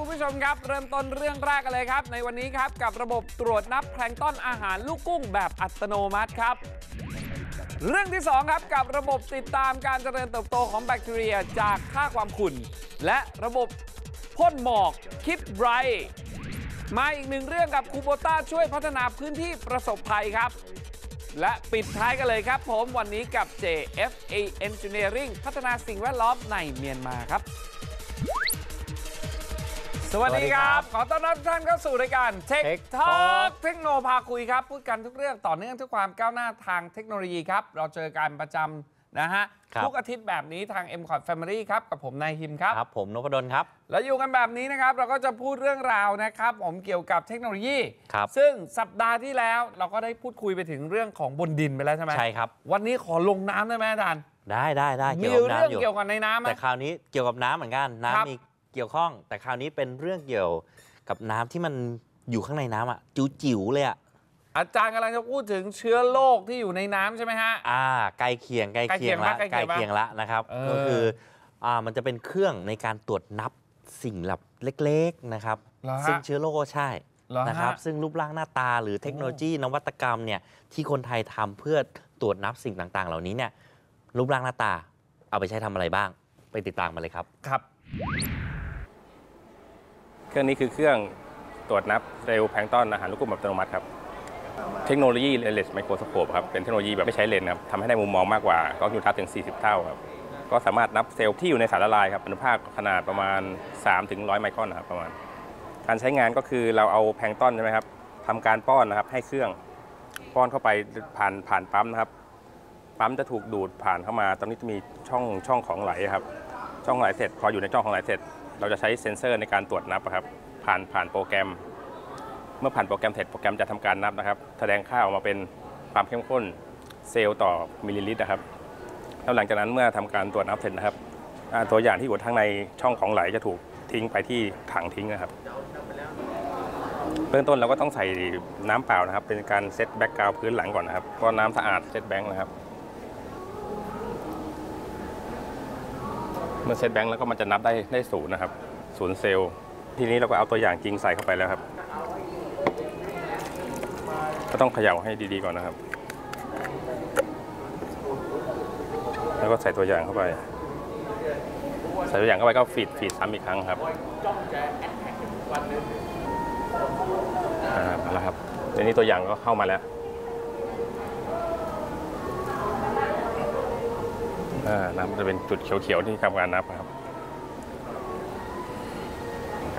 คุณผู้ชมครับ เริ่มต้นเรื่องแรกกันเลยครับ ในวันนี้ครับกับระบบตรวจนับแพลงต้นอาหารลูกกุ้งแบบอัตโนมัติครับ เรื่องที่ 2 ครับกับระบบติดตามการเจริญเติบโตของแบคทีเรียจากค่าความขุ่น และระบบพ่นหมอกคิดไรท์มาอีกหนึ่งเรื่องกับคูโบต้าช่วยพัฒนาพื้นที่ประสบภัยครับและปิดท้ายกันเลยครับผมวันนี้กับ JFA Engineering พัฒนาสิ่งแวดล้อมในเมียนมาครับ สวัสดีครับ ขอต้อนรับทุกท่านเข้าสู่รายการ Tech Tech Talk Talk เทคโนพาคุยครับ พูดกันทุกเรื่องต่อเนื่องทุกความก้าวหน้าทางเทคโนโลยีครับ เราเจอกันประจำนะฮะครับทุกอาทิตย์แบบนี้ทาง m c o t Family ครับ กับผมนายฮิมครับ ครับ ผมนพดลครับ แล้วอยู่กันแบบนี้นะครับ เราก็จะพูดเรื่องราวนะครับ ผมเกี่ยวกับเทคโนโลยีครับซึ่งสัปดาห์ที่แล้วเราก็ได้พูดคุยไปถึงเรื่องของบนดินไปแล้วใช่ไหมใช่ครับ วันนี้ขอลงน้ำได้ไหมอาจารย์ได้ได้ได้มีเกี่ยวกับเรื่องน้ำอยู่เกี่ยวกับในน้ำไหมแต่คราวนี้เกี่ยวกับน้ำเหมือนกันครับน้ำมี เกี่ยวข้อง แต่คราวนี้เป็นเรื่องเกี่ยวกับน้ำที่มันอยู่ข้างในน้ำอะ จิ๋วๆเลยอะ อาจารย์กำลังจะพูดถึงเชื้อโรคที่อยู่ในน้ำใช่ไหมฮะ อ่าใกล้เคียงใกล้เคียงละใกล้เคียงปะใกล้เคียงปะเคียงละนะครับ เออ ก็คืออ่ามันจะเป็นเครื่องในการตรวจนับสิ่งแบบเล็กๆนะครับ เหรอฮะซึ่งเชื้อโรคก็ใช่ เหรอฮะนะครับซึ่งรูปร่างหน้าตาหรือเทคโนโลยีนวัตกรรมเนี่ยที่คนไทยทำเพื่อตรวจนับสิ่งต่างๆ เหล่านี้เนี่ยรูปร่างหน้าตาเอาไปใช้ทำอะไรบ้าง ไปติดตามมาเลยครับ ครับเค รื่องนี้คือเครื่องตรวจนับเซลล์แพลงต้อนอาหารลูกกลุ่มแบบอัตโนมัติครับ เทคโนโลยีเลนส์ไมโครสโคปครับ เป็นเทคโนโลยีแบบไม่ใช้เลนส์ครับทำให้ได้มุมมองมากกว่ากล้องจุลทรรศน์ถึง 40 เท่าครับ ก็สามารถนับเซลล์ที่อยู่ในสารละลายครับอนุภาคขนาดประมาณ 3 ถึง 100 ไมครอนนะครับประมาณ การใช้งานก็คือเราเอาแพลงต้อนใช่ไหมครับทำการป้อนนะครับให้เครื่องป้อนเข้าไปผ่านผ่านปั๊มนะครับปั๊มจะถูกดูดผ่านเข้ามา ตอนนี้จะมีช่องช่องของไหลครับ ช่องไหลเสร็จ พออยู่ในช่องของไหลเสร็จ เราจะใช้เซ็นเซอร์ในการตรวจนับครับผ่านผ่านโปรแกรม เมื่อผ่านโปรแกรมเสร็จโปรแกรมจะทำการนับนะครับ แสดงค่าออกมาเป็นความเข้มข้นเซลล์ต่อมิลลิลิตรนะครับแล้วหลังจากนั้นเมื่อทำการตรวจนับเสร็จนะครับตัวอย่างที่อยู่ข้างในช่องของไหลจะถูกทิ้งไปที่ถังทิ้งนะครับเบื้องต้นเราก็ต้องใส่น้ำเปล่านะครับ เป็นการเซตแบ็กกราวพื้นหลังก่อนนะครับก็น้ำสะอาดเซตแบงค์นะครับ มื่อเซตแบงค์แล้วก็มันจะนับได้ได้ศูนย์นะครับศูนย์เซลล์ทีนี้เราก็เอาตัวอย่างจริงใส่เข้าไปแล้วครับ ก็ต้องเขย่าให้ดีๆก่อนนะครับ แล้วก็ใส่ตัวอย่างเข้าไป ใส่ตัวอย่างเข้าไปก็ฟีดฟีดซ้ำอีกครั้งครับอ่าแล้วครับเดี๋ยวนี้ตัวอย่างก็เข้ามาแล้ว น้ำจะเป็นจุดเขียวๆที่ทำการนับครับ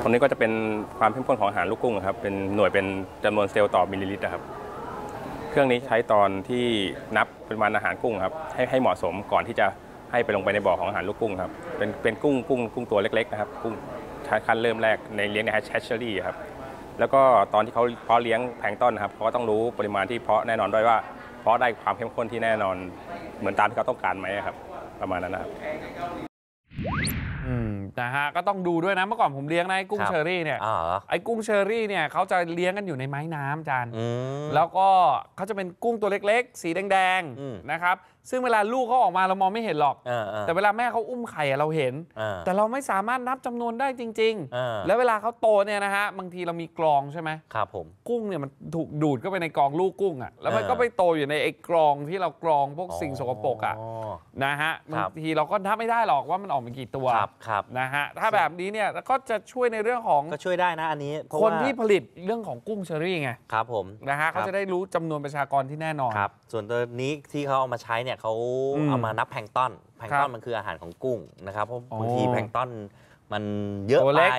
ตรงนี้ก็จะเป็นความเข้มข้นของอาหารลูกกุ้งครับ เป็นหน่วยเป็นจำนวนเซลล์ต่อมิลลิลิตรครับ เครื่องนี้ใช้ตอนที่นับปริมาณอาหารกุ้งครับ ให้ให้เหมาะสมก่อนที่จะให้ไปลงไปในบ่อของอาหารลูกกุ้งครับ เป็นเป็นกุ้งกุ้งกุ้งตัวเล็กๆนะครับ กุ้งขั้นเริ่มแรกในเลี้ยงในแฮชเชอรี่ครับ แล้วก็ตอนที่เขาเพาะเลี้ยงแพลงต้นนะครับเขาก็ต้องรู้ปริมาณที่เพาะแน่นอนด้วยว่าเพาะได้ความเข้มข้นที่แน่นอนเหมือนตามที่เขาต้องการไหมครับ ประมาณนั้นนะครับอืมนะฮะก็ต้องดูด้วยนะเมื่อก่อนผมเลี้ยงนะไอ้กุ้งครับเชอรี่เนี่ยอ๋อเหรอไอ้กุ้งเชอรี่เนี่ยเขาจะเลี้ยงกันอยู่ในไม้น้ำอาจารย์อืมแล้วก็เขาจะเป็นกุ้งตัวเล็กๆ สีแดงอืมๆนะครับซึ่งเวลาลูกเขาออกมาเรามองไม่เห็นหรอก เออเออ แต่เวลาแม่เขาอุ้มไข่อะเราเห็นเออแต่เราไม่สามารถนับจำนวนได้จริง เออ ๆ แล้วเวลาเขาโตเนี่ยนะฮะบางทีเรามีกรองใช่ไหมครับผม กุ้งเนี่ยมันถูกดูดเข้าไปในกรองลูกกุ้งอะแล้วมันเออ ก็ไปโตอยู่ในไอ้กรองที่เรากรองพวกสิ่งสกปรกอะนะฮะครับบางทีเราก็นับไม่ได้หรอกว่ามันออกมากี่ตัวครับครับนะฮะถ้าแบบนี้เนี่ยก็จะช่วยในเรื่องของก็ช่วยได้นะอันนี้เพราะคนว่าที่ผลิตเรื่องของกุ้งเชอรี่ไงครับผม นะฮะคเขารับจะได้รู้จำนวนประชากรที่แน่นอน ครับส่วนตัวนี้ที่เขาเอามาใช้เนี่ยเขาอืมเอามานับแพลงก์ต้นแพลงก์ต้ครันบมันคืออาหารของกุ้งนะครับ เพราะอ๋อบางทีแพลงก์ต้นมันเยอะตัวไปเล็ก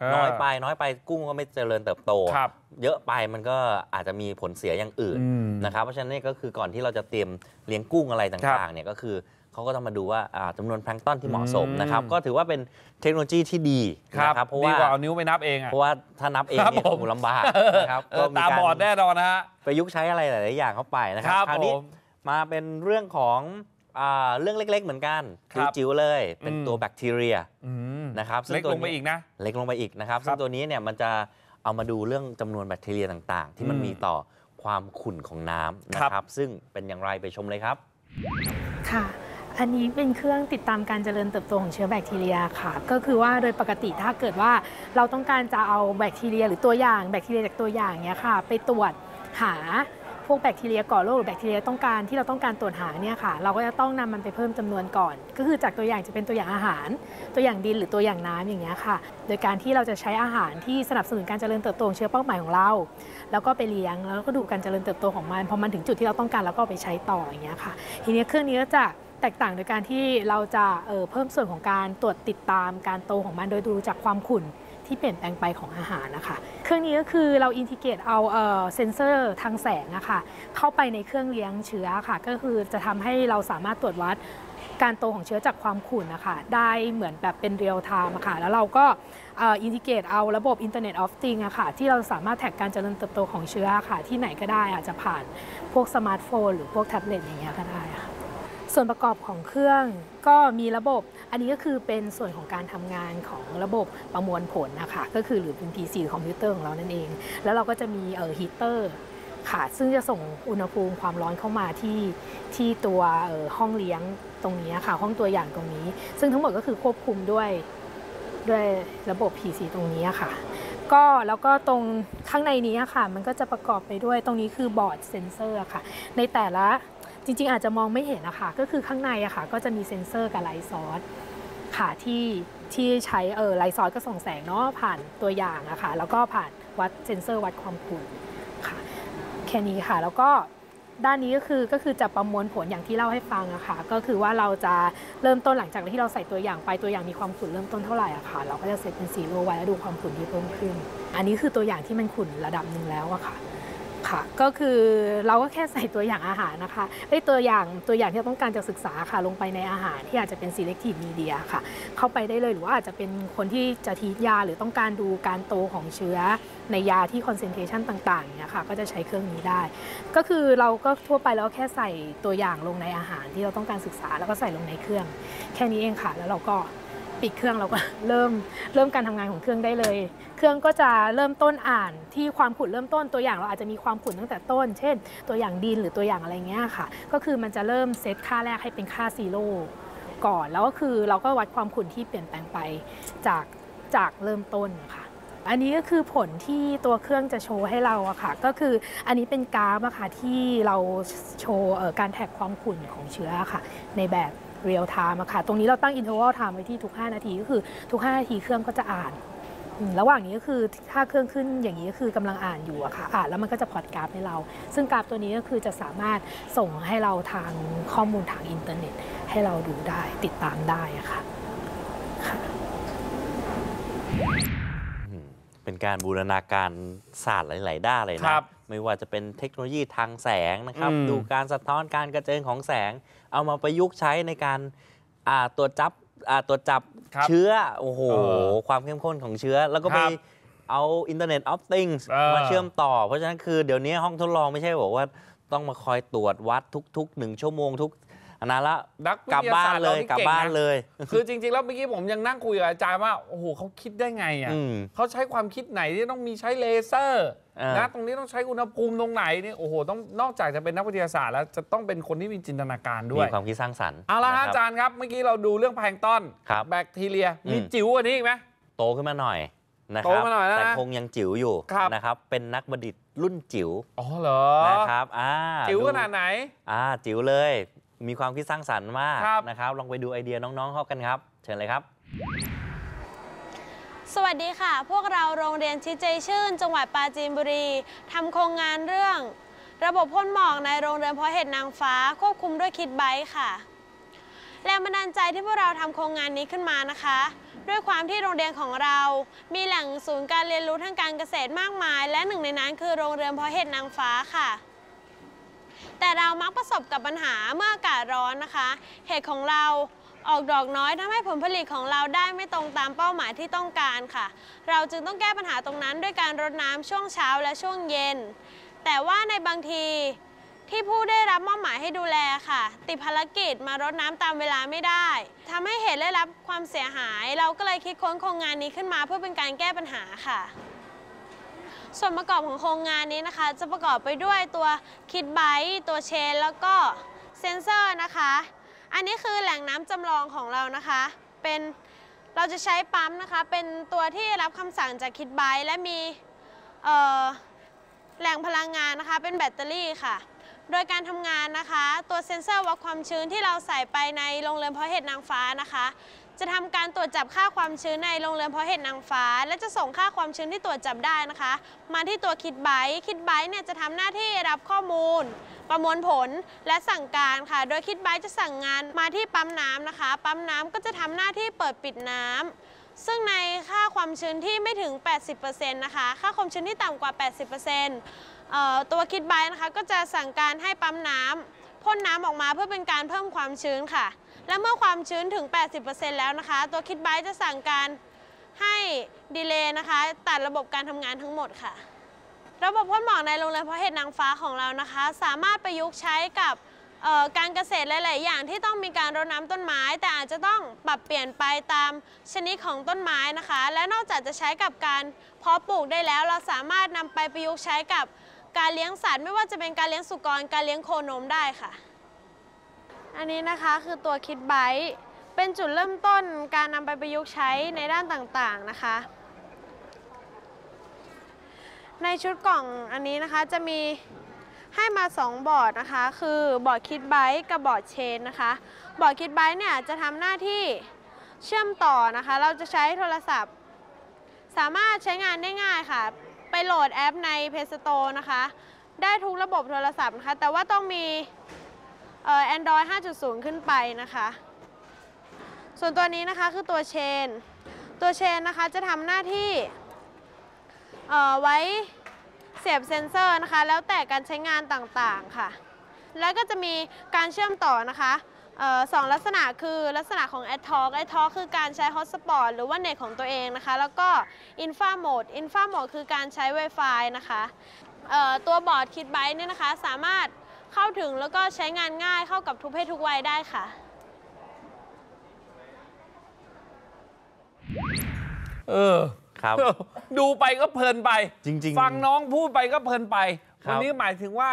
เออน้อยไปน้อยไปกุ้งก็ไม่เจริญเติบโตครับเยอะไปมันก็อาจจะมีผลเสียอย่างอื่นอืมนะครับ เพราะฉะนั้นนี่ก็คือก่อนที่เราจะเตรียมเลี้ยงกุ้งอะไรครัต่างบๆเนี่ยก็คือเขาก็ต้องมาดูว่าอ่าจำนวนแพลงก์ต้นที่เหมาะสมนะครับอืมก็ถือว่าเป็นเทคโนโลยีที่ดีครับนะครับเพราะดีว่ากว่าเอานิ้วไปนับเองอะเพราะว่าถ้านับเองครับเนี่ยผมโอ้โหลำบากนะครับเออก็มีตาการบอดแน่นอนนะฮะประยุกต์ใช้อะไรหลายๆอย่างเข้าไปนะคครัรับบคราวนี้ผ มมาเป็นเรื่องของอ่าเรื่องเล็ก ๆ เหมือนกันครับจิ๋วๆเลย เป็นอืมตัวแบคทีเรียอืมนะครับซึ่งเล็กตัวลงไปนี้อีกนะ เล็กลงไปอีกนะครับคซึ่รังบตัวนี้เนี่ยมันจะเอามาดูเรื่องจำนวนแบคทีเรียต่างๆ ที่มันอืมมีต่อความขุ่นของน้ำนะครับ ครับ ซึ่งเป็นอย่างไรไปชมเลยครับ ค่ะ อันนี้เป็นเครื่องติดตามการเจริญเติบโตของเชื้อแบคทีเรียค่ะ ก็คือว่าโดยปกติถ้าเกิดว่าเราต้องการจะเอาแบคทีเรีย หรือตัวอย่างแบคทีเรียจากตัวอย่างเนี้ยค่ะ ไปตรวจหา พวกแบคทีเรียก่อโรคหรือแบคทีเรียต้องการที่เราต้องการตรวจหาเนี่ยค่ะ เราก็จะต้องนำมันไปเพิ่มจำนวนก่อน ก็คือจากตัวอย่างจะเป็นตัวอย่างอาหาร ตัวอย่างดินหรือตัวอย่างน้ำอย่างเงี้ยค่ะ โดยการที่เราจะใช้อาหารที่สนับสนุนการเจริญเติบโตของเชื้อเป้าหมายของเรา แล้วก็ไปเลี้ยงแล้วก็ดูการเจริญเติบโตของมันพอมันถึงจุดที่เราต้องการเราก็ไปใช้ต่ออย่างเงี้ยค่ะ ทีนี้เครื่องนี้ก็จะแตกต่างโดยการที่เราจะเออเพิ่มส่วนของการตรวจติดตามการโตของมันโดยดูจากความขุ่น ที่เปลี่ยนแปลงไปของอาหารนะคะ เครื่องนี้ก็คือเราอินทิเกรตเอาเซนเซอร์ทางแสงอะค่ะเข้าไปในเครื่องเลี้ยงเชื้อค่ะ ก็คือจะทำให้เราสามารถตรวจวัดการโตของเชื้อจากความขุ่นนะคะได้เหมือนแบบเป็นเรียลไทม์ค่ะ แล้วเราก็อินทิเกรตเอาระบบ Internet of Things อะค่ะ ที่เราสามารถแท็กการเจริญเติบโตของเชื้อค่ะ ที่ไหนก็ได้อาจจะผ่านพวกสมาร์ทโฟน หรือพวกแท็บเล็ตอย่างเงี้ยก็ได้ค่ะ ส่วนประกอบของเครื่องก็มีระบบ อันนี้ก็คือเป็นส่วนของการทำงานของระบบประมวลผลนะคะ ก็คือหรือเป็น PC คอมพิวเตอร์ของเรานั่นเอง แล้วเราก็จะมีเอ่อฮีเตอร์ค่ะ ซึ่งจะส่งอุณหภูมิความร้อนเข้ามาที่ที่ตัวออห้องเลี้ยงตรงนี้ค่ะ ห้องตัวอย่างตรงนี้ ซึ่งทั้งหมดก็คือควบคุมด้วยด้วยระบบ PC ตรงนี้ค่ะ ก็แล้วก็ตรงข้างในนี้ค่ะ มันก็จะประกอบไปด้วยตรงนี้คือบอร์ดเซนเซอร์ค่ะ ในแต่ละ จริงๆ อาจจะมองไม่เห็นนะคะก็คือข้างในอะค่ะก็จะมีเซ็นเซอร์กับไลท์ซอสค่ะที่ที่ใช้เออไลท์ซอสก็ส่องแสงเนาะผ่านตัวอย่างอะค่ะแล้วก็ผ่านวัดเซ็นเซอร์วัดความขุ่นค่ะแค่นี้ค่ะแล้วก็ด้านนี้ก็คือก็คือจะประมวลผลอย่างที่เล่าให้ฟังอะค่ะก็คือว่าเราจะเริ่มต้นหลังจากที่เราใส่ตัวอย่างไปตัวอย่างมีความขุ่นเริ่มต้นเท่าไหร่อะค่ะเราก็จะเซตเป็นซีโร่ไว้แล้วดูความขุ่นที่เพิ่มขึ้น อันนี้คือตัวอย่างที่มันขุ่นระดับหนึ่งแล้วอะค่ะ ค่ะ ก็คือเราก็แค่ใส่ตัวอย่างอาหารนะคะไอ้ตัวอย่างตัวอย่างที่เราต้องการจะศึกษาค่ะลงไปในอาหารที่อาจจะเป็น selective media ค่ะ เข้าไปได้เลยหรือว่าอาจจะเป็นคนที่จะทียาหรือต้องการดูการโตของเชื้อในยาที่ concentration ต่างๆเนี่ยค่ะก็จะใช้เครื่องนี้ได้ ก็คือเราก็ทั่วไปแล้วแค่ใส่ตัวอย่างลงในอาหารที่เราต้องการศึกษาแล้วก็ใส่ลงในเครื่อง แค่นี้เองค่ะ แล้วเราก็ ปิดเครื่องเราก็เริ่มเริ่มการทำงานของเครื่องได้เลย เครื่องก็จะเริ่มต้นอ่านที่ความขุ่นเริ่มต้นตัวอย่างเราอาจจะมีความขุ่นตั้งแต่ต้น เช่น ตัวอย่างดินหรือตัวอย่างอะไรเงี้ยค่ะ ก็คือมันจะเริ่มเซตค่าแรกให้เป็นค่าซีโร่ก่อนแล้วก็คือเราก็วัดความขุ่นที่เปลี่ยนแปลงไปจากจากเริ่มต้นค่ะ อันนี้ก็คือผลที่ตัวเครื่องจะโชว์ให้เราอะค่ะ ก็คืออันนี้เป็นกราฟอะค่ะที่เราโชว์การแท็กความขุ่นของเชื้อค่ะ ในแบบ เรียลไทม์อะค่ะ ตรงนี้เราตั้งอินเทอร์วัลไทม์ไว้ที่ทุก 5 นาทีก็คือทุก 5 นาทีเครื่องก็จะอ่าน ระหว่างนี้ก็คือถ้าเครื่องขึ้นอย่างนี้ก็คือกำลังอ่านอยู่อะค่ะอ่านแล้วมันก็จะพอร์ตกราฟให้เรา ซึ่งกราฟตัวนี้ก็คือจะสามารถส่งให้เราทางข้อมูลทางอินเทอร์เน็ต ให้เราดูได้ติดตามได้อะค่ะอืม เป็นการบูรณาการศาสตร์หลาย ๆ ด้านเลยคนะรับไม่ว่าจะเป็นเทคโนโลยีทางแสงนะครับอืมดูการสะท้อนการกระเจิงของแสง เอามาประยุกต์ใช้ในการอ่าตรวจจับอ่าตรวจจับครับเชื้อโอ้โหเออความเข้มข้นของเชื้อแล้วก็คไปรับเอา Internet of Things เออมาเชื่อมต่อ เพราะฉะนั้นคือเดี๋ยวนี้ห้องทดลองไม่ใช่บอกว่าต้องมาคอยตรวจวัดทุกๆหนึ่งชั่วโมงทุก อันนั้นละนักวิกลับทยาบ้าศานสตร์เลเรายนี่กลับเก่งบ้านนะเลย คือจริง ๆ แล้วเมื่อกี้ผมยังนั่งคุยกับอาจารย์ว่าโอ้โหเขาคิดได้ไงอะอืมเขาใช้ความคิดไหนที่ต้องมีใช้เลเซอร์เออ นะตรงนี้ต้องใช้อุณหภูมิตรงไหนนี่โอ้โหต้องนอกจากจะเป็นนักวิทยาศาสตร์แล้วจะต้องเป็นคนที่มีจินตนาการด้มีวยความคิดสร้างสรรค์เอาละฮะนอาครับจารย์ครับเมื่อกี้เราดูเรื่องแพลงก์ต้นครับแบคทีเรียอืมมีจิ๋วกว่านี้อีกไหม โตขึ้นมาหน่อยนะคโตรับมาหน่อยแล้วนะแต่คงยังจิ๋วอยู่ครับ นะครับ เป็นนักบัณฑิตรุ่นจิ๋วอ๋อเหรอนะครับอ่าจิ๋วดูขนาดไหน อ่าจิ๋วเลย มีความคิดสร้างสรรค์มากครับ นะครับ ลองไปดูไอเดียน้องๆเขากันครับ เชิญเลยครับ สวัสดีค่ะ พวกเราโรงเรียนชิดใจชื่น จังหวัดปราจีนบุรีทำโครงงานเรื่อง ระบบพ่นหมอกในโรงเรือนเพาะเห็ดนางฟ้าควบคุมด้วยคิดไบค์ค่ะ แรงบันดาลใจที่พวกเราทำโครงงานนี้ขึ้นมานะคะ ด้วยความที่โรงเรียนของเรา มีแหล่งศูนย์การเรียนรู้ทางการเกษตรมากมาย และหนึ่งในนั้นคือโรงเรือนเพาะเห็ดนางฟ้าค่ะ แต่เรามักประสบกับปัญหาเมื่ออากาศร้อนนะคะ เห็ดของเราออกดอกน้อยทำให้ผลผลิตของเราได้ไม่ตรงตามเป้าหมายที่ต้องการค่ะ เราจึงต้องแก้ปัญหาตรงนั้น ด้วยการรดน้ำช่วงเช้าและช่วงเย็น แต่ว่าในบางทีที่ผู้ได้รับมอบหมายให้ดูแลค่ะ ติดภารกิจมารดน้ำตามเวลาไม่ได้ทำให้เห็ดได้รับความเสียหาย เราก็เลยคิดค้นโครงงานนี้ขึ้นมาเพื่อเป็นการแก้ปัญหาค่ะ ส่วนประกอบของโครงงานนี้นะคะ จะประกอบไปด้วยตัวคิดไบต์ตัวเชน แล้วก็เซนเซอร์นะคะ อันนี้คือแหล่งน้ำจำลองของเรานะคะ เป็นเราจะใช้ปั๊มนะคะ เป็นตัวที่รับคำสั่งจากคิดไบและมีแหล่งพลังงานนะคะ เป็นแบตเตอรี่ค่ะ โดยการทำงานนะคะ ตัวเซ็นเซอร์วัดความชื้นที่เราใส่ไปในโรงเรือนเพาะเห็ดนางฟ้านะคะ จะทำการตรวจจับค่าความชื้นในโรงเรือนเพาะเห็ดนางฟ้า และจะส่งค่าความชื้นที่ตรวจจับได้นะคะ มาที่ตัวคิดไบต์คิดไบต์เนี่ยจะทำหน้าที่รับข้อมูล ประมวลผลและสั่งการค่ะ โดยคิดไบต์จะสั่งงานมาที่ปั๊มน้ำนะคะ ปั๊มน้ำก็จะทำหน้าที่เปิดปิดน้ำซึ่งในค่าความชื้นที่ไม่ถึง 80%นะคะ ค่าความชื้นที่ต่ำกว่า 80%เอ่อตัวคิดไบต์นะคะก็จะสั่งการให้ปั๊มน้ำพ่นน้ำออกมาเพื่อเป็นการเพิ่มความชื้นค่ะ และเมื่อความชื้นถึง 80%แล้วนะคะ ตัวคิดไบต์จะสั่งการให้ดีเลย์นะคะ ตัดระบบการทำงานทั้งหมดค่ะ ระบบพ่นหมอกในโรงเรือนเพาะเห็ดนางฟ้าของเรานะคะ สามารถประยุกต์ใช้กับการเกษตรหลาย ๆ อย่างที่ต้องมีการรดน้ำต้นไม้ แต่อาจจะต้องปรับเปลี่ยนไปตามชนิดของต้นไม้นะคะ และนอกจากจะใช้กับการเพาะปลูกได้แล้ว เราสามารถนำไปประยุกต์ใช้กับการเลี้ยงสัตว์ ไม่ว่าจะเป็นการเลี้ยงสุกร การเลี้ยงโคนมได้ค่ะ อันนี้นะคะคือตัวคิดไบต์เป็นจุดเริ่มต้นการนำไปประยุกต์ใช้ในด้านต่างๆนะคะ ในชุดกล่องอันนี้นะคะจะมีให้มา 2 บอร์ดนะคะ คือบอร์ดคิดไบต์กับบอร์ดเชนนะคะ บอร์ดคิดไบต์เนี่ยจะทำหน้าที่เชื่อมต่อนะคะ เราจะใช้โทรศัพท์ สามารถใช้งานได้ง่ายค่ะ ไปโหลดแอปใน Play Store นะคะ ได้ทุกระบบโทรศัพท์นะคะ แต่ว่าต้องมี Android 5.0 ขึ้นไปนะคะ ส่วนตัวนี้นะคะคือตัวเชน ตัวเชนนะคะจะทำหน้าที่ไว้เสียบเซ็นเซอร์นะคะ แล้วแต่การใช้งานต่างๆค่ะ แล้วก็จะมีการเชื่อมต่อนะคะออสองลักษณะคือลักษณะของ a d t a l k a d t a l k คือการใช้ Hotspot หรือว่าเน็ตของตัวเองนะคะ แล้วก็ Infra Mode Infra Mode คือการใช้ Wi-Fi นะคะตัวบอร์ดคิดไบต์เนี่ยนะคะสามารถ เข้าถึงแล้วก็ใช้งานง่ายเข้ากับทุกเพศทุกวัยได้ค่ะ เออครับ ดูไปก็เพลินไปจริงๆฟังน้องพูดไปก็เพลินไป ครับ วันนี้หมายถึงว่า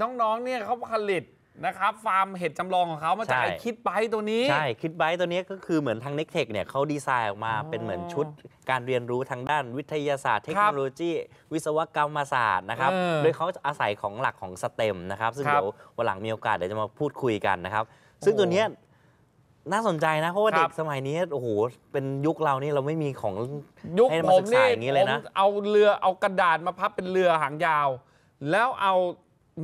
น้องๆเนี่ยเขาผลิต นะครับฟาร์มเห็ดจำลองของเขามาจากใช่ไอคิดไบต์ตัวนี้ ใช่ คิดไบต์ตัวนี้ก็คือเหมือนทางเน็กเทคเนี่ยเขาดีไซน์ออกมาอ๋อเป็นเหมือนชุดการเรียนรู้ทางด้านวิทยาศาสตร์เทคโนโลยี วิศวกรรมศาสตร์นะครับเออโดยเขาอาศัยของหลักของสเต็มนะครับ ซึ่งครับเดี๋ยววันหลังมีโอกาสเดี๋ยวจะมาพูดคุยกันนะครับ ซึ่งตัวเนี้ยน่าสนใจนะเพราะว่าครัเด็บกสมัยนี้โอ้โหเป็นยุคเรานี่เราไม่มีของยุคให้ผมามศึกษานี่อย่างนี้เลยนะผมเอาเรือเอากระดาษมาพับเป็นเรือหางยาว แล้วเอา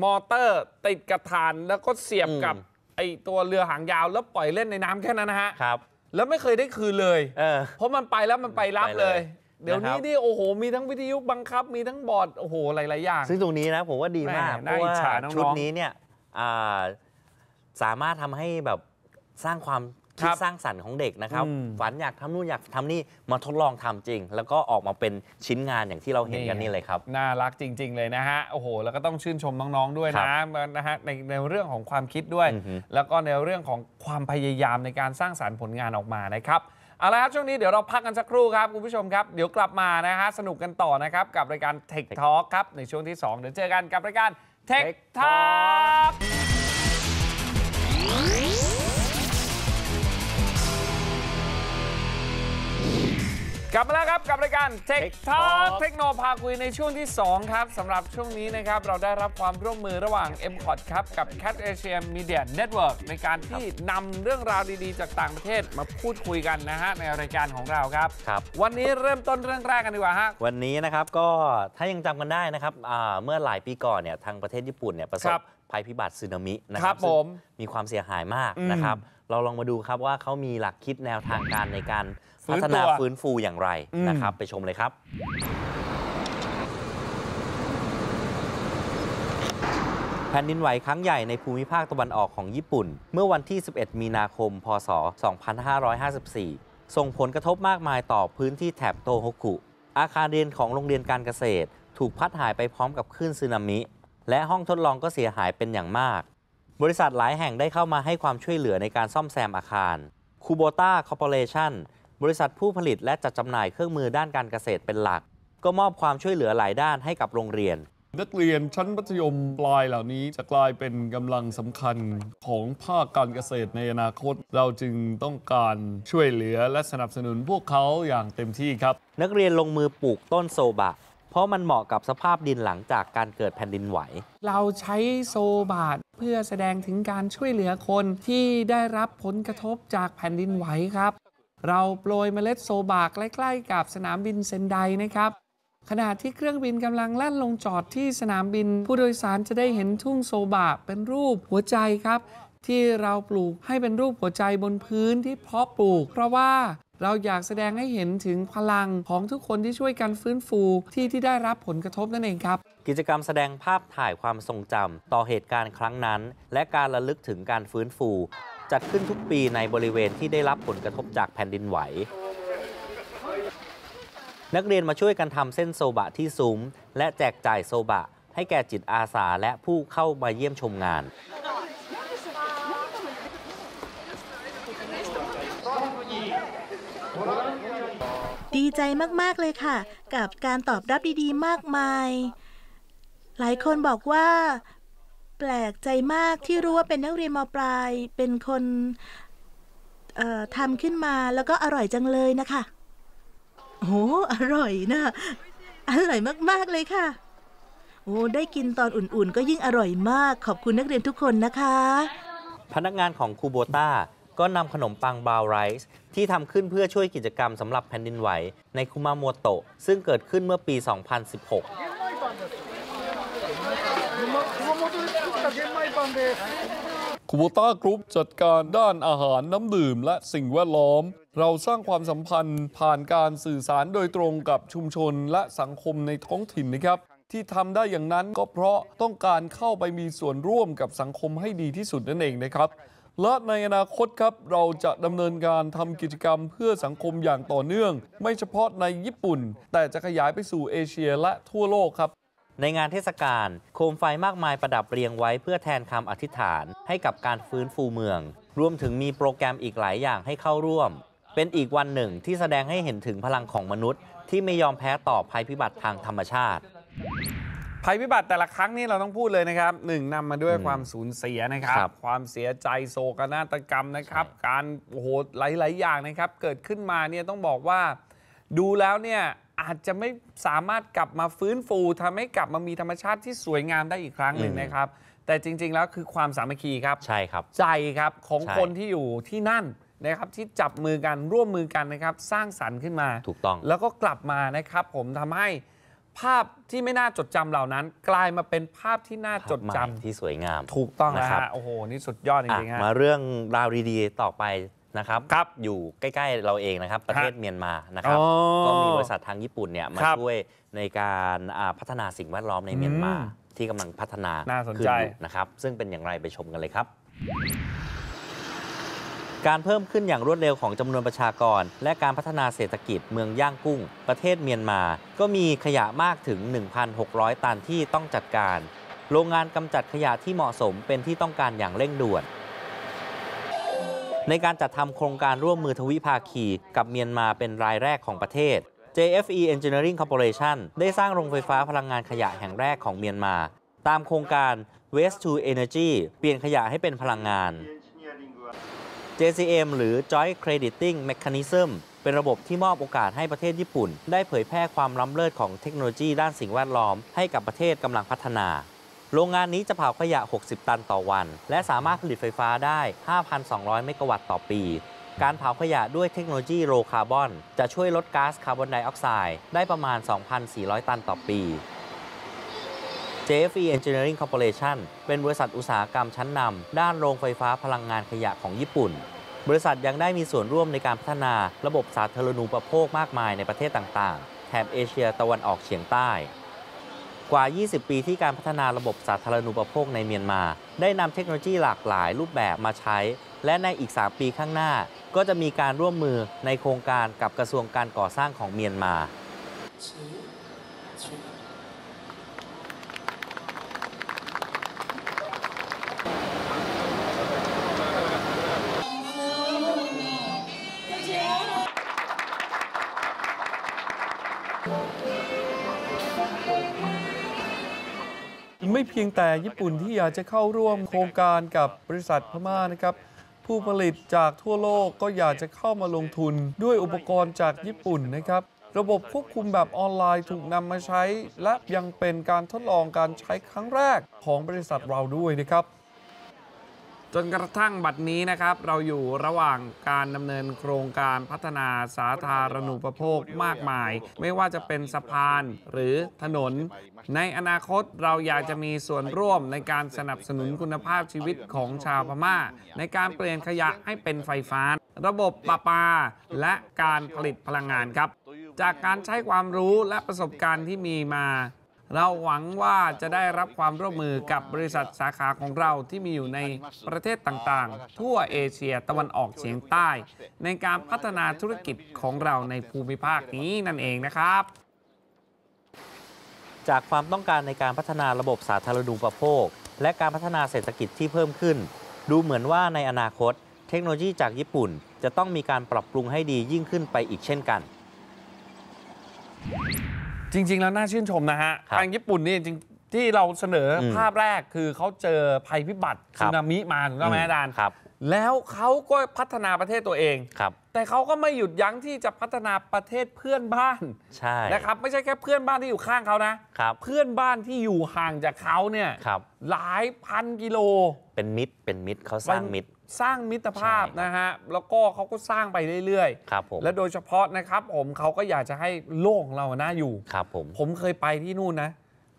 มอเตอร์ติดกระถานแล้วก็เสียบอืมกับไอตัวเรือหางยาวแล้วปล่อยเล่นในน้ำแค่นั้นนะฮะ ครับ แล้วไม่เคยได้คืนเลย เออ เพราะมันไปแล้วมันไปรับไปเลเลย ย เดี๋ยวนี้นะครับนี่โอ้โห มีทั้งวิทยุบังคับ มีทั้งบอร์ดโอ้โหหลายๆอย่าง ซึ่งตรงนี้นะผมว่าดีมาก แม่เพราะว่าน่าอิจฉาน้องๆ ชุดนี้เนี่ยอ่าสามารถทำให้แบบสร้างความ คิคดรับสร้างสรรค์ของเด็กนะครับอืมฝันอยากทำนู่นอยากทำนี่มาทดลองทำจริง แล้วก็ออกมาเป็นชิ้นงานอย่างที่เราเห็นกันนี่เลยครับ น่ารักจริง ๆ เลยนะฮะโอ้โห แล้วก็ต้องชื่นชมน้องๆด้วยครันะบนะฮะในในเรื่องของความคิดด้วยอือฮึแล้วก็ในเรื่องของความพยายามในการสร้างสรรค์ผลงานออกมานะครับเอาละครับช่วงนี้เดี๋ยวเราพักกันสักครู่ครับคุณผู้ชมครับ เดี๋ยวกลับมานะฮะสนุกกันต่อนะครับกับรายการ Tech Talk ครับในช่วงที่ 2 เดี๋ยวเจอกันกับรายการ Tech Tech Talk กลับมาแล้วครับกับรายการ Tech Tech Talk Talk เทคโนพาคุยในช่วงที่ 2 ครับสำหรับช่วงนี้นะครับ เราได้รับความร่วมมือระหว่าง m c o t ครับ กับ Cat Asia Media Network ในการที่นำเรื่องราวดีๆ จากต่างประเทศมาพูดคุยกันนะฮะ ในรายการของเราครับ ครับ วันนี้เริ่มต้นเรื่องแรกกันดีกว่าฮะ วันนี้นะครับก็ถ้ายังจำกันได้นะครับอ่าเมื่อหลายปีก่อนเนี่ยทางประเทศญี่ปุ่นเนี่ยประสครับบภัยพิบัติสึนามินะคครัรับบผมซึ่งมีความเสียหายมากอืมนะครับ เราลองมาดูครับว่าเขามีหลักคิดแนวทางการในการฟื้ พันฒนาตัวฟื้นฟูอย่างไรอืมนะครับ ไปชมเลยครับ แผ่นดินไหวครั้งใหญ่ในภูมิภาคตะวันออกของญี่ปุ่น เมื่อวันที่ 11 มีนาคม พศ 2554 ส่งผลกระทบมากมายต่อพื้นที่แถบโตโฮกุ อาคารเรียนของโรงเรียนการเกษตร ถูกพัดหายไปพร้อมกับคลื่นสึนามิ และห้องทดลองก็เสียหายเป็นอย่างมาก บริษัทหลายแห่งได้เข้ามาให้ความช่วยเหลือในการซ่อมแซมอาคารคูโบต้าคอร์ปอเรชั่น บริษัทผู้ผลิตและจัดจำหน่ายเครื่องมือด้านการเกษตรเป็นหลัก ก็มอบความช่วยเหลือหลายด้านให้กับโรงเรียน นักเรียนชั้นมัธยมปลายเหล่านี้จะกลายเป็นกำลังสำคัญของภาคการเกษตรในอนาคต เราจึงต้องการช่วยเหลือและสนับสนุนพวกเขาอย่างเต็มที่ครับ นักเรียนลงมือปลูกต้นโซบะเพราะมันเหมาะกับสภาพดินหลังจากการเกิดแผ่นดินไหว เราใช้โซบาทเพื่อแสดงถึงการช่วยเหลือคนที่ได้รับผลกระทบจากแผ่นดินไหวครับ เราโปรยเมล็ดโซบาใกล้ๆกับสนามบินเซนไดนะครับ ขณะที่เครื่องบินกำลังแล่นลงจอดที่สนามบิน ผู้โดยสารจะได้เห็นทุ่งโซบะเป็นรูปหัวใจครับ ที่เราปลูกให้เป็นรูปหัวใจบนพื้นที่เพาะปลูก เพราะว่าเราอยากแสดงให้เห็นถึงพลังของทุกคนที่ช่วยกันฟื้นฟูที่ที่ได้รับผลกระทบนั่นเองครับ กิจกรรมแสดงภาพถ่ายความทรงจำต่อเหตุการณ์ครั้งนั้น และการระลึกถึงการฟื้นฟู จัดขึ้นทุกปีในบริเวณที่ได้รับผลกระทบจากแผ่นดินไหว นักเรียนมาช่วยกันทำเส้นโซบะที่ซุ้ม และแจกจ่ายโซบะ ให้แก่จิตอาสาและผู้เข้ามาเยี่ยมชมงาน ดีใจมาก ๆ เลยค่ะ กับการตอบรับดี ๆ มากมาย หลายคนบอกว่า ปลกใจมากที่รู้ว่าเป็นนักเรียนมปลาย เป็นคนทำขึ้นมาแล้วก็อร่อยจังเลยนะคะ โอ้อร่อยนะ อร่อยมาก ๆ เลยค่ะ โอ้ได้กินตอนอุ่นๆ ก็ยิ่งอร่อยมาก ขอบคุณนักเรียนทุกคนนะคะ พนักงานของคูโบต้าก็นำขนมปังบราวไรซ์ที่ทำขึ้นเพื่อช่วยกิจกรรมสำหรับแผ่นดินไหวในคุมาโมโตะซึ่งเกิดขึ้นเมื่อปี 2016 คูโบต้ากรุ๊ปจัดการด้านอาหารน้ำดื่มและสิ่งแวดล้อม เราสร้างความสัมพันธ์ผ่านการสื่อสารโดยตรงกับชุมชนและสังคมในท้องถิ่นนะครับ ที่ทำได้อย่างนั้นก็เพราะต้องการเข้าไปมีส่วนร่วมกับสังคมให้ดีที่สุดนั่นเองนะครับและในอนาคตครับเราจะดำเนินการทำกิจกรรมเพื่อสังคมอย่างต่อเนื่อง ไม่เฉพาะในญี่ปุ่น แต่จะขยายไปสู่เอเชียและทั่วโลกครับ ในงานเทศกาลโคมไฟมากมายประดับเรียงไว้เพื่อแทนคำอธิษฐานให้กับการฟื้นฟูเมือง รวมถึงมีโปรแกรมอีกหลายอย่างให้เข้าร่วม เป็นอีกวันหนึ่งที่แสดงให้เห็นถึงพลังของมนุษย์ ที่ไม่ยอมแพ้ต่อภัยพิบัติทางธรรมชาติ ภัยพิบัติแต่ละครั้งนี่เราต้องพูดเลยนะครับหนึ่งนำมาด้วยอืมความสูญเสียนะครับ ครับความเสียใจโศกนาฏกรรมนะครับ การโอ้โหหลาย ๆ อย่างนะครับ เกิดขึ้นมาเนี่ยต้องบอกว่า ดูแล้วเนี่ย อาจจะไม่สามารถกลับมาฟื้นฟูทำให้กลับมามีธรรมชาติที่สวยงามได้อีกครั้งหนึ่งอืมนะครับ แต่จริง ๆ แล้วคือความสามัคคีครับใช่ครับใจครับของใช่คนที่อยู่ที่นั่นนะครับที่จับมือกันร่วมมือกันนะครับ สร้างสรรค์ขึ้นมาถูกต้อง แล้วก็กลับมานะครับ ผมทำให้ภาพที่ไม่น่าจดจำเหล่านั้น กลายมาเป็นภาพที่น่าจดจำภาพใหม่ที่สวยงาม ถูกต้องแล้วนะครับฮะโอ้โหนี่สุดยอดจอะริงๆฮะมาเรื่องราวดีๆต่อไป นะครับครับอยู่ใกล้ ๆ เราเองนะครับ ประเทศฮะเมียนมานะครับอ๋อก็มีบริษัททางญี่ปุ่นเนี่ยมาครับช่วยในการอ่าพัฒนาสิ่งแวดล้อมในเมียนมาอืมที่กำลังพัฒนาน่าสนขึ้นใจอยู่นะครับ ซึ่งเป็นอย่างไรไปชมกันเลยครับการเพิ่มขึ้นอย่างรวดเร็วของจำนวนประชากร และการพัฒนาเศรษฐกิจเมืองย่างกุ้ง ประเทศเมียนมา ก็มีขยะมากถึง 1,600 ตันที่ต้องจัดการ โรงงานกำจัดขยะที่เหมาะสมเป็นที่ต้องการอย่างเร่งด่วน ในการจัดทำโครงการร่วมมือทวิภาคีกับเมียนมาเป็นรายแรกของประเทศ JFE Engineering Corporation ได้สร้างโรงไฟฟ้าพลังงานขยะแห่งแรกของเมียนมา ตามโครงการ Waste to Energy เปลี่ยนขยะให้เป็นพลังงาน JCM หรือ Joint Crediting Mechanism เป็นระบบที่มอบโอกาสให้ประเทศญี่ปุ่น ได้เผยแพร่ความล้ำเลิศของเทคโนโลยีด้านสิ่งแวดล้อมให้กับประเทศกำลังพัฒนา โรงงานนี้จะเผาขยะ 60 ตันต่อวัน และสามารถผลิตไฟฟ้าได้ 5,200 เมกะวัตต์ต่อปี การเผาขยะด้วยเทคโนโลยีโลคาร์บอน จะช่วยลดก๊าซคาร์บอนไดออกไซด์ได้ประมาณ 2,400 ตันต่อปี JFE Engineering Corporation เป็นบริษัทอุตสาหกรรมชั้นนำด้านโรงไฟฟ้าพลังงานขยะของญี่ปุ่น บริษัทยังได้มีส่วนร่วมในการพัฒนาระบบสาธารณูปโภคมากมายในประเทศต่างๆ แถบเอเชียตะวันออกเฉียงใต้ ว่า 20 ปีที่การพัฒนาระบบสาธารณูปโภคในเมียนมา ได้นำเทคโนโลยีหลากหลายรูปแบบมาใช้ และในอีก 3 ปีข้างหน้า ก็จะมีการร่วมมือในโครงการกับกระทรวงการก่อสร้างของเมียนมา พียงแต่ญี่ปุ่นที่อยากจะเข้าร่วมโครงการกับบริษัทพม่านะครับ ผู้ผลิตจากทั่วโลกก็อยากจะเข้ามาลงทุนด้วยอุปกรณ์จากญี่ปุ่นนะครับ ระบบควบคุมแบบออนไลน์ถูกนำมาใช้ และยังเป็นการทดลองการใช้ครั้งแรกของบริษัทเราด้วยนะครับ จนกระทั่งบัดนี้นะครับ เราอยู่ระหว่างการดำเนินโครงการพัฒนาสาธารณูปโภคมากมาย ไม่ว่าจะเป็นสะพานหรือถนน ในอนาคตเราอยากจะมีส่วนร่วมในการสนับสนุนคุณภาพชีวิตของชาวพม่า ในการเปลี่ยนขยะให้เป็นไฟฟ้า ระบบประปา และการผลิตพลังงานครับ จากการใช้ความรู้และประสบการณ์ที่มีมา เราหวังว่าจะได้รับความร่วมมือกับบริษัทสาขาของเราที่มีอยู่ในประเทศต่างๆ ทั่วเอเชียตะวันออกเฉียงใต้ ในการพัฒนาธุรกิจของเราในภูมิภาคนี้นั่นเองนะครับ จากความต้องการในการพัฒนาระบบสาธารณูปโภค และการพัฒนาเศรษฐกิจที่เพิ่มขึ้น ดูเหมือนว่าในอนาคต เทคโนโลยีจากญี่ปุ่น จะต้องมีการปรับปรุงให้ดียิ่งขึ้นไปอีกเช่นกัน จริง ๆ แล้วน่าชื่นชมนะฮะครับทางญี่ปุ่นนี่จริงๆที่เราเสนออมภาพแรกคือเขาเจอภัยพิบัติครัสึบนามิมาถูกต้องไหมอาจารย์ครับแล้วเขาก็พัฒนาประเทศตัวเองครับ แต่เขาก็ไม่หยุดยั้งที่จะพัฒนาประเทศเพื่อนบ้านใช่นะครับไม่ใช่แค่เพื่อนบ้านที่อยู่ข้างเขานะครับเพื่อนบ้านที่อยู่ห่างจากเขาเนี่ยครับหลายพันกิโล เป็นมิตรเป็นมิตรเขาสร้างมิตร สร้างมิตรภาพใช่นะฮะแล้วก็เขาก็สร้างไปเรื่อยครับผมๆและโดยเฉพาะนะครับ ผมเขาก็อยากจะให้โลกของเราน่าอยู่ครับผมผมเคยไปที่นู่นนะ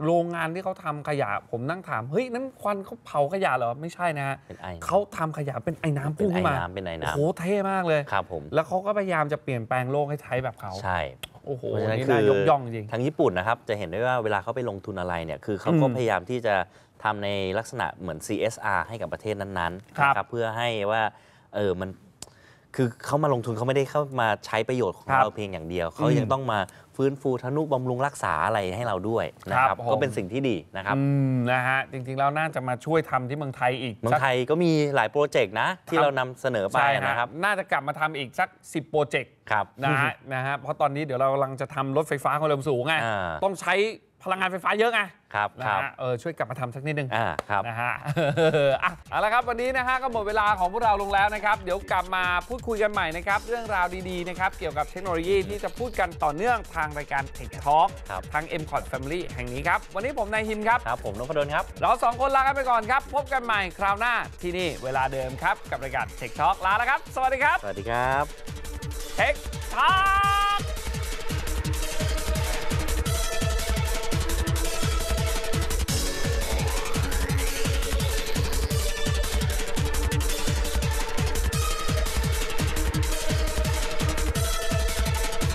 โรงงานที่เขาทำขยะ ผมนั่งถามเฮ้ยนั้นควันเขาเผาขยะเหรอไม่ใช่นะฮะเป็นไอเขาทำขยะเป็นไอ้น้ำพุ่งขึ้นมาเป็นไอน้ำเป็นไอน้ำโอ้โหเท่มากเลยครับผมแล้วเขาก็พยายามจะเปลี่ยนแปลงโลกให้ใช้แบบเขาใช่โอ้โหเพราะฉะนั้นนี่คืน่ายกย่องจริงทางญี่ปุ่นนะครับจะเห็นได้ว่าเวลาเขาไปลงทุนอะไรเนี่ยคือเขาก็อืมพยายามที่จะ ทำในลักษณะเหมือน CSR ให้กับประเทศนั้นๆครับ นะเพื่อให้ว่าเออมันคือเขามาลงทุนเขาไม่ได้เข้ามาใช้ประโยชน์ของครับเราเพียงอย่างเดียว เขาอืมยังต้องมาฟื้นฟูทนุบำรุงรักษาอะไรให้เราด้วยนะคครัรับบผม ก็เป็นสิ่งที่ดีนะครับ อืมนะฮะจริงๆแล้วน่าจะมาช่วยทำที่เมืองไทยอีกเมืองไทยก็มีหลายโปรเจกต์นะ ที่ครับ เรานำเสนอไปใช่ฮะนะครับน่าจะกลับมาทำอีกสัก 10 โปรเจกต์ครับ นะฮะนะฮะเพราะตอนนี้เดี๋ยวเรากำลังจะทำรถไฟฟ้าความเร็วสูงไงอ่า ต้องใช้ พลังงานไฟฟ้าเยอะไงครับนะครับฮะเออช่วยกลับมาทำสักนิดนึงอ่าครับนะฮะอะเอาละครับวันนี้นะฮะก็หมดเวลาของพวกเราลงแล้วนะครับ เดี๋ยวกลับมาพูดคุยกันใหม่นะครับ เรื่องราวดีๆนะครับ เกี่ยวกับเทคโนโลยีที่จะพูดกันต่อเนื่องทางรายการ Tech Talk ครับทาง m c o t Family แห่งนี้ครับ วันนี้ผมนายฮิมครับครับ ผมนพดลครับ เราสองคนลากันไปก่อนครับ พบกันใหม่คราวหน้าที่นี่เวลาเดิมครับกับรายการ Tech Talk ลาแล้วครับ สวัสดีครับ สวัสดีครับ Tech Talk